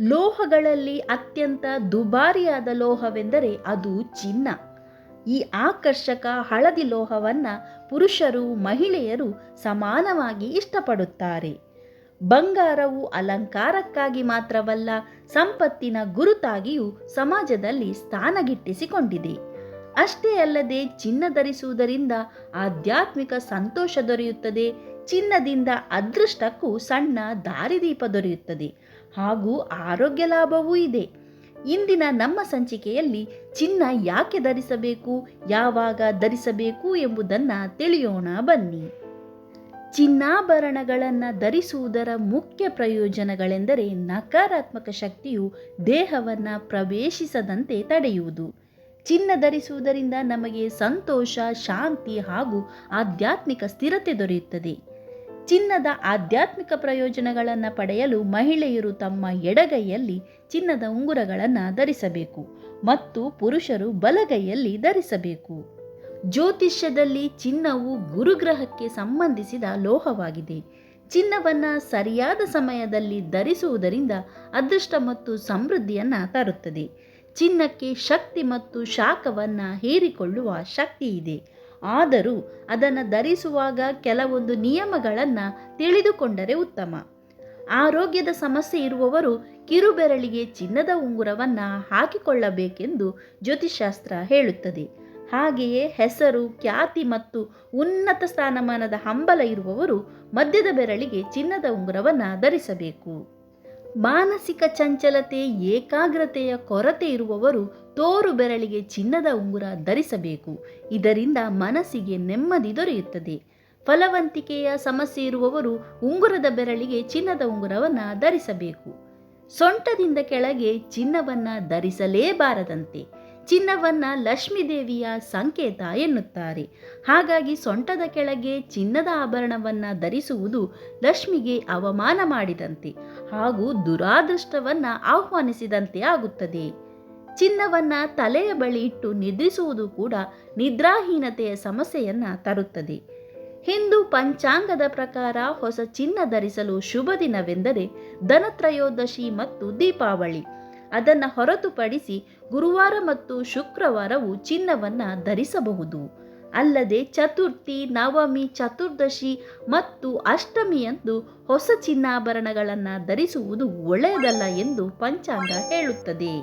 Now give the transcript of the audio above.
ಲೋಹಗಳಲ್ಲಿ ಅತ್ಯಂತ ದುಬಾರಿಯಾದ ಲೋಹವೆಂದರೆ ಅದು ಚಿನ್ನ. ಈ ಆಕರ್ಷಕ ಹಳದಿ ಲೋಹವನ್ನು ಪುರುಷರು, ಮಹಿಳೆಯರು ಸಮಾನವಾಗಿ ಇಷ್ಟಪಡುತ್ತಾರೆ. ಬಂಗಾರವು ಅಲಂಕಾರಕ್ಕಾಗಿ ಮಾತ್ರವಲ್ಲ, ಸಂಪತ್ತಿನ ಗುರುತಾಗಿಯೂ ಸಮಾಜದಲ್ಲಿ ಸ್ಥಾನಗಿಟ್ಟಿಸಿಕೊಂಡಿದೆ. ಅಷ್ಟೇ ಅಲ್ಲದೆ ಚಿನ್ನ ಧರಿಸುವುದರಿಂದ ಆಧ್ಯಾತ್ಮಿಕ ಸಂತೋಷ ದೊರೆಯುತ್ತದೆ, ಚಿನ್ನದಿಂದ ಅದೃಷ್ಟಕ್ಕೂ ಸಣ್ಣ ದಾರಿದೀಪ ದೊರೆಯುತ್ತದೆ. ಹಾಗೂ ಆರೋಗ್ಯ ಲಾಭವೂ ಇದೆ. ಇಂದಿನ ನಮ್ಮ ಸಂಚಿಕೆಯಲ್ಲಿ ಚಿನ್ನ ಯಾಕೆ ಧರಿಸಬೇಕು, ಯಾವಾಗ ಧರಿಸಬೇಕು ಎಂಬುದನ್ನು ತಿಳಿಯೋಣ ಬನ್ನಿ. ಚಿನ್ನಾಭರಣಗಳನ್ನು ಧರಿಸುವುದರ ಮುಖ್ಯ ಪ್ರಯೋಜನಗಳೆಂದರೆ ನಕಾರಾತ್ಮಕ ಶಕ್ತಿಯು ದೇಹವನ್ನು ಪ್ರವೇಶಿಸದಂತೆ ತಡೆಯುವುದು. ಚಿನ್ನ ಧರಿಸುವುದರಿಂದ ನಮಗೆ ಸಂತೋಷ, ಶಾಂತಿ ಹಾಗೂ ಆಧ್ಯಾತ್ಮಿಕ ಸ್ಥಿರತೆ ದೊರೆಯುತ್ತದೆ. ಚಿನ್ನದ ಆಧ್ಯಾತ್ಮಿಕ ಪ್ರಯೋಜನಗಳನ್ನು ಪಡೆಯಲು ಮಹಿಳೆಯರು ತಮ್ಮ ಎಡಗೈಯಲ್ಲಿ ಚಿನ್ನದ ಉಂಗುರಗಳನ್ನು ಧರಿಸಬೇಕು ಮತ್ತು ಪುರುಷರು ಬಲಗೈಯಲ್ಲಿ ಧರಿಸಬೇಕು. ಜ್ಯೋತಿಷ್ಯದಲ್ಲಿ ಚಿನ್ನವು ಗುರುಗ್ರಹಕ್ಕೆ ಸಂಬಂಧಿಸಿದ ಲೋಹವಾಗಿದೆ. ಚಿನ್ನವನ್ನು ಸರಿಯಾದ ಸಮಯದಲ್ಲಿ ಧರಿಸುವುದರಿಂದ ಅದೃಷ್ಟ ಮತ್ತು ಸಮೃದ್ಧಿಯನ್ನು ತರುತ್ತದೆ. ಚಿನ್ನಕ್ಕೆ ಶಕ್ತಿ ಮತ್ತು ಶಾಖವನ್ನು ಹೀರಿಕೊಳ್ಳುವ ಶಕ್ತಿ ಇದೆ. ಆದರೂ ಅದನ್ನು ಧರಿಸುವಾಗ ಕೆಲವೊಂದು ನಿಯಮಗಳನ್ನು ತಿಳಿದುಕೊಂಡರೆ ಉತ್ತಮ. ಆರೋಗ್ಯದ ಸಮಸ್ಯೆ ಇರುವವರು ಕಿರುಬೆರಳಿಗೆ ಚಿನ್ನದ ಉಂಗುರವನ್ನು ಹಾಕಿಕೊಳ್ಳಬೇಕೆಂದು ಜ್ಯೋತಿಷಾಸ್ತ್ರ ಹೇಳುತ್ತದೆ. ಹಾಗೆಯೇ ಹೆಸರು, ಖ್ಯಾತಿ ಮತ್ತು ಉನ್ನತ ಸ್ಥಾನಮಾನದ ಹಂಬಲ ಇರುವವರು ಮಧ್ಯದ ಬೆರಳಿಗೆ ಚಿನ್ನದ ಉಂಗುರವನ್ನು ಧರಿಸಬೇಕು. ಮಾನಸಿಕ ಚಂಚಲತೆ, ಏಕಾಗ್ರತೆಯ ಕೊರತೆ ಇರುವವರು ತೋರು ಬೆರಳಿಗೆ ಚಿನ್ನದ ಉಂಗುರ ಧರಿಸಬೇಕು. ಇದರಿಂದ ಮನಸ್ಸಿಗೆ ನೆಮ್ಮದಿ ದೊರೆಯುತ್ತದೆ. ಫಲವಂತಿಕೆಯ ಸಮಸ್ಯೆ ಇರುವವರು ಉಂಗುರದ ಬೆರಳಿಗೆ ಚಿನ್ನದ ಉಂಗುರವನ್ನು ಧರಿಸಬೇಕು. ಸೊಂಟದಿಂದ ಕೆಳಗೆ ಚಿನ್ನವನ್ನು ಧರಿಸಲೇಬಾರದಂತೆ. ಚಿನ್ನವನ್ನು ಲಕ್ಷ್ಮೀದೇವಿಯ ಸಂಕೇತ ಎನ್ನುತ್ತಾರೆ. ಹಾಗಾಗಿ ಸೊಂಟದ ಕೆಳಗೆ ಚಿನ್ನದ ಆಭರಣವನ್ನು ಧರಿಸುವುದು ಲಕ್ಷ್ಮಿಗೆ ಅವಮಾನ ಮಾಡಿದಂತೆ ಹಾಗೂ ದುರಾದೃಷ್ಟವನ್ನು ಆಹ್ವಾನಿಸಿದಂತೆ ಆಗುತ್ತದೆ. ಚಿನ್ನವನ್ನು ತಲೆಯ ಬಳಿ ಇಟ್ಟು ನಿದ್ರಿಸುವುದು ಕೂಡ ನಿದ್ರಾಹೀನತೆಯ ಸಮಸ್ಯೆಯನ್ನು ತರುತ್ತದೆ. ಹಿಂದೂ ಪಂಚಾಂಗದ ಪ್ರಕಾರ ಹೊಸ ಚಿನ್ನ ಧರಿಸಲು ಶುಭ ದಿನವೆಂದರೆ ಧನತ್ರಯೋದಶಿ ಮತ್ತು ದೀಪಾವಳಿ. ಅದನ್ನು ಹೊರತುಪಡಿಸಿ ಗುರುವಾರ ಮತ್ತು ಶುಕ್ರವಾರವು ಚಿನ್ನವನ್ನು ಧರಿಸಬಹುದು. ಅಲ್ಲದೆ ಚತುರ್ಥಿ, ನವಮಿ, ಚತುರ್ದಶಿ ಮತ್ತು ಅಷ್ಟಮಿಯಂದು ಹೊಸ ಚಿನ್ನಾಭರಣಗಳನ್ನು ಧರಿಸುವುದು ಒಳ್ಳೆಯದಲ್ಲ ಎಂದು ಪಂಚಾಂಗ ಹೇಳುತ್ತದೆ.